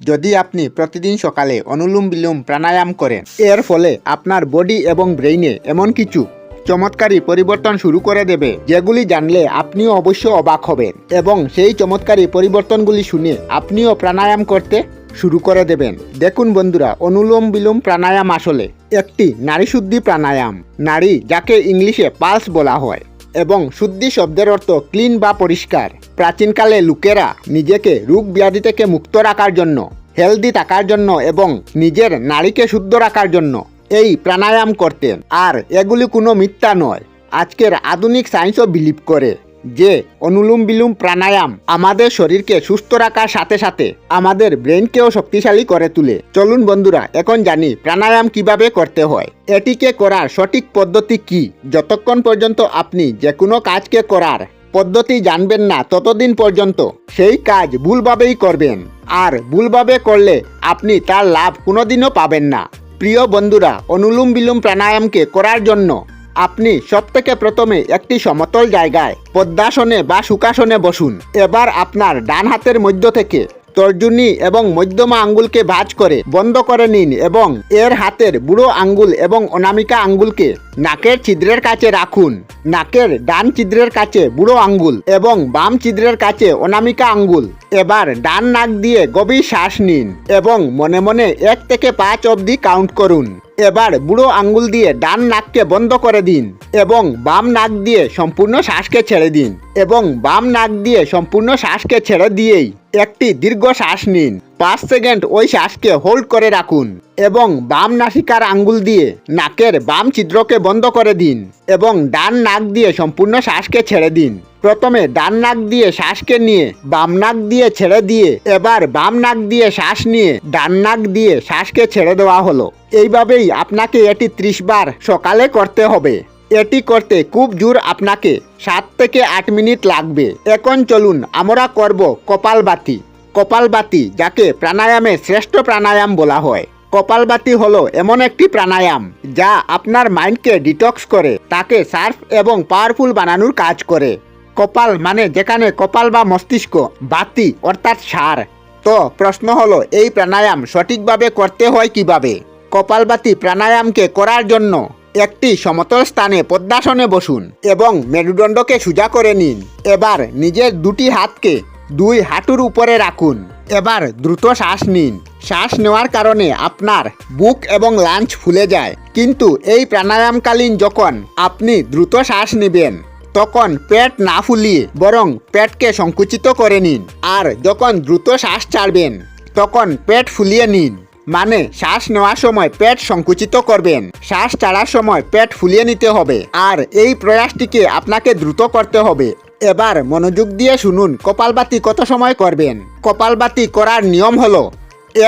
যদি আপনি প্রতিদিন সকালে অনুলোম বিলোম প্রাণায়াম করেন, এর ফলে আপনার বডি এবং ব্রেইনে এমন কিছু চমৎকারী পরিবর্তন শুরু করে দেবে, যেগুলি জানলে আপনিও অবশ্য অবাক হবেন এবং সেই চমৎকারী পরিবর্তনগুলি শুনে আপনিও প্রাণায়াম করতে শুরু করে দেবেন। দেখুন বন্ধুরা, অনুলোম বিলোম প্রাণায়াম আসলে একটি নারী শুদ্ধি প্রাণায়াম। নারী যাকে ইংলিশে পালস বলা হয়। এবং শুদ্ধি শব্দের অর্থ ক্লিন বা পরিষ্কার। প্রাচীনকালে লোকেরা নিজেকে রোগ ব্যাধি থেকে মুক্ত রাখার জন্য, হেলদি থাকার জন্য এবং নিজের নারীকে শুদ্ধ রাখার জন্য এই প্রাণায়াম করতেন। আর এগুলি কোনো মিথ্যা নয়। আজকের আধুনিক সায়েন্সও বিলিভ করে। যে অনুলোম বিলোম প্রাণায়াম আমাদের শরীরকে সুস্থ রাখার সাথে সাথে আমাদের ব্রেনকেও শক্তিশালী করে তুলে। চলুন বন্ধুরা, এখন জানি প্রাণায়াম কীভাবে করতে হয়। এটিকে করার সঠিক পদ্ধতি কি? যতক্ষণ পর্যন্ত আপনি যে কোনো কাজকে করার পদ্ধতি জানবেন না, ততদিন পর্যন্ত সেই কাজ ভুলভাবেই করবেন। আর ভুলভাবে করলে আপনি তার লাভ কোনোদিনও পাবেন না। প্রিয় বন্ধুরা অনুলোম বিলোম প্রাণায়ামকে করার জন্য আপনি সবথেকে প্রথমে একটি সমতল জায়গায় পদ্মাসনে বা সুকাসনে বসুন। এবার আপনার ডান হাতের মধ্য থেকে তর্জনী এবং মধ্যমা আঙ্গুলকে ভাঁজ করে, বন্ধ করে নিন এবং এর হাতের বুড়ো আঙ্গুল এবং অনামিকা আঙ্গুলকে নাকের ছিদ্রের কাছে রাখুন। নাকের ডান ছিদ্রের কাছে বুড়ো আঙ্গুল এবং বাম ছিদ্রের কাছে অনামিকা আঙ্গুল। এবার ডান নাক দিয়ে গভীর শ্বাস নিন এবং মনে মনে এক থেকে পাঁচ অবধি কাউন্ট করুন। এবার বুড়ো আঙ্গুল দিয়ে ডান নাককে বন্ধ করে দিন এবং বাম নাক দিয়ে সম্পূর্ণ শ্বাসকে ছেড়ে দিন এবং বাম নাক দিয়ে সম্পূর্ণ শ্বাসকে ছেড়ে দিয়েই একটি দীর্ঘ শ্বাস নিন। পাঁচ সেকেন্ড ওই শ্বাসকে হোল্ড করে রাখুন এবং বাম নাসিকার আঙ্গুল দিয়ে নাকের বাম ছিদ্রকে বন্ধ করে দিন এবং ডান নাক দিয়ে সম্পূর্ণ শ্বাসকে ছেড়ে দিন। প্রথমে ডান নাক দিয়ে শ্বাসকে নিয়ে বাম নাক দিয়ে ছেড়ে দিয়ে এবার বাম নাক দিয়ে শ্বাস নিয়ে ডান নাক দিয়ে শ্বাসকে ছেড়ে দেওয়া হলো। এইভাবেই আপনাকে এটি ত্রিশ বার সকালে করতে হবে। এটি করতে খুব জোর আপনাকে সাত থেকে আট মিনিট লাগবে। এখন চলুন, আমরা করব কপালবাতি। কপালবাতি, যাকে প্রাণায়ামে শ্রেষ্ঠ প্রাণায়াম বলা হয়। কপালবাতি হলো এমন একটি প্রাণায়াম যা আপনার মাইন্ডকে ডিটক্স করে, তাকে সার্ফ এবং পাওয়ারফুল বানানোর কাজ করে। কপাল মানে যেখানে কপাল বা মস্তিষ্ক, বাতি অর্থাৎ সার। তো প্রশ্ন হলো, এই প্রাণায়াম সঠিকভাবে করতে হয় কীভাবে? কপালবাতি প্রাণায়ামকে করার জন্য একটি সমতল স্থানে পদ্মাসনে বসুন এবং মেরুদণ্ডকে সোজা করে নিন। এবার নিজের দুটি হাতকে দুই হাঁটুর উপরে রাখুন। এবার দ্রুত শ্বাস নিন। শ্বাস নেওয়ার কারণে আপনার বুক এবং লাঞ্চ ফুলে যায়। কিন্তু এই প্রাণায়ামকালীন যখন আপনি দ্রুত শ্বাস নেবেন, তখন পেট না ফুলিয়ে বরং পেটকে সংকুচিত করে নিন। আর যখন দ্রুত শ্বাস ছাড়বেন, তখন পেট ফুলিয়ে নিন। মানে শ্বাস নেওয়ার সময় পেট সংকুচিত করবেন। শ্বাস ছাড়ার সময় পেট ফুলিয়ে নিতে হবে। আর এই প্রয়াসটিকে আপনাকে দ্রুত করতে হবে। এবার মনোযোগ দিয়ে শুনুন, কপালবাতি কত সময় করবেন? কপালবাতি করার নিয়ম হলো,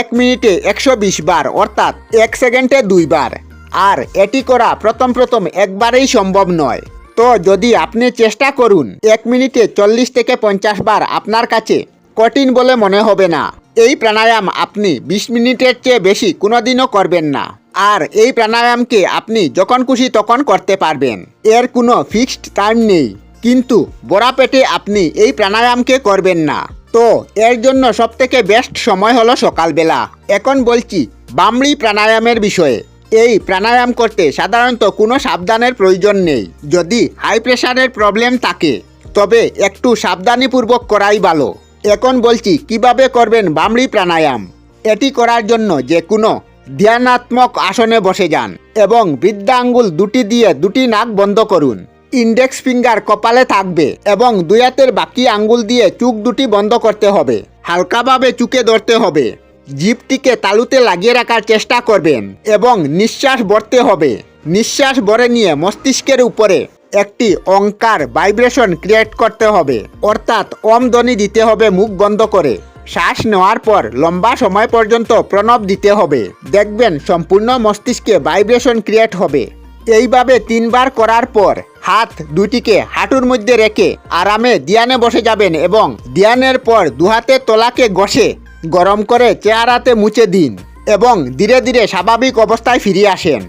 এক মিনিটে একশো বিশ বার, অর্থাৎ এক সেকেন্ডে দুইবার আর এটি করা প্রথম প্রথম একবারেই সম্ভব নয়। তো যদি আপনি চেষ্টা করুন, এক মিনিটে চল্লিশ থেকে পঞ্চাশ বার আপনার কাছে, কঠিন বলে মনে হবে না। এই প্রাণায়াম আপনি বিশ মিনিটের চেয়ে বেশি কোনোদিনও করবেন না। আর এই প্রাণায়ামকে আপনি যখন খুশি তখন করতে পারবেন। এর কোনো ফিক্সড টাইম নেই। কিন্তু বড়া পেটে আপনি এই প্রাণায়ামকে করবেন না। তো এর জন্য সবথেকে বেস্ট সময় হলো সকালবেলা। এখন বলছি বামড়ি প্রাণায়ামের বিষয়ে। এই প্রাণায়াম করতে সাধারণত কোনো সাবধানের প্রয়োজন নেই। যদি হাই প্রেশারের প্রবলেম থাকে, তবে একটু সাবধানীপূর্বক করাই ভালো। এখন বলছি, কীভাবে করবেন বামড়ি প্রাণায়াম? এটি করার জন্য যে কোনো ধ্যানাত্মক আসনে বসে যান এবং বৃদ্ধা আঙ্গুল দুটি দিয়ে দুটি নাক বন্ধ করুন। ইন্ডেক্স ফিঙ্গার কপালে থাকবে এবং দুই হাতের বাকি আঙ্গুল দিয়ে চুক দুটি বন্ধ করতে হবে। হালকাভাবে চুকে ধরতে হবে। জিপটিকে তালুতে লাগিয়ে রাখার চেষ্টা করবেন এবং নিঃশ্বাস ভরতে হবে। নিঃশ্বাস ভরে নিয়ে মস্তিষ্কের উপরে একটি অঙ্কার ভাইব্রেশন ক্রিয়েট করতে হবে। অর্থাৎ অম ধ্বনি দিতে হবে, মুখ বন্ধ করে। শ্বাস নেওয়ার পর লম্বা সময় পর্যন্ত প্রণব দিতে হবে। দেখবেন সম্পূর্ণ মস্তিষ্কে ভাইব্রেশন ক্রিয়েট হবে। এইভাবে তিনবার করার পর হাত দুটিকে হাঁটুর মধ্যে রেখে আরামে দিয়ানে বসে যাবেন এবং দিয়ানের পর দুহাতের তলাকে ঘষে গরম করে চেহারাতে মুছে দিন এবং ধীরে ধীরে স্বাভাবিক অবস্থায় ফিরে আসেন।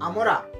আমরা